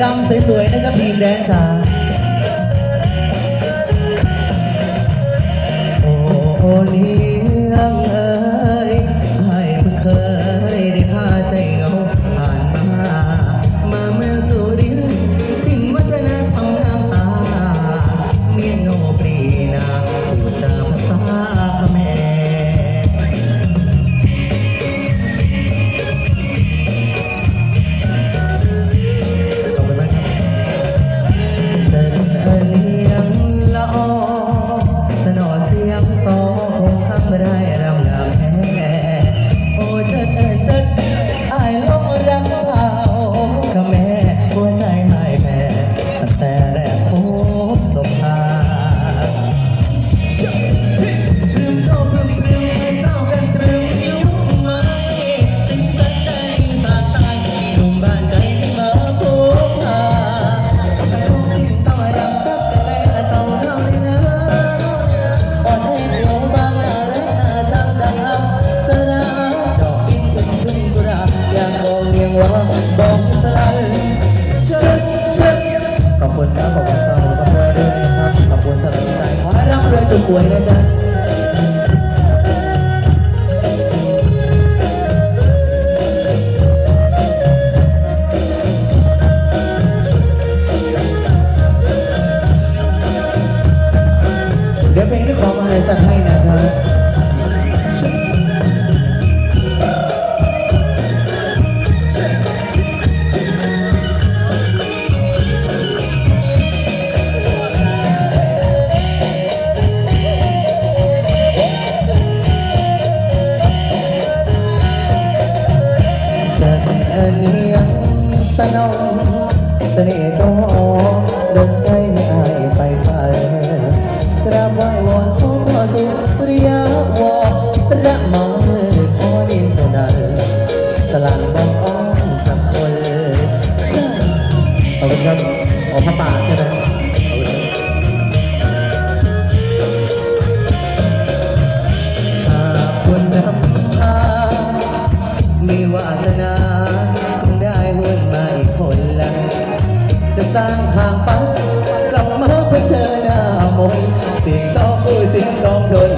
รำสวยๆนะจ๊ะพี่แดนจ๋า ขอบคุณเจ้าขอบคุณด้วยนะครับขอบคุณสำหรับใจขอให้ร่ำรวยจนป่วยนะจ๊ะ เนียงสนองเสน่ห์ตอดนใจไม่อายไปไปกราบไหว้วอนขอสุริยาวอระมังขอดีเท่านั้นสลังบอกอ้อมสักคนขอบคุณครับออกพระป่าใช่ไหม สร้างห่างไปกลับมาเพื่อเจอหน้ามนเสียงสองผู้เสียงสอง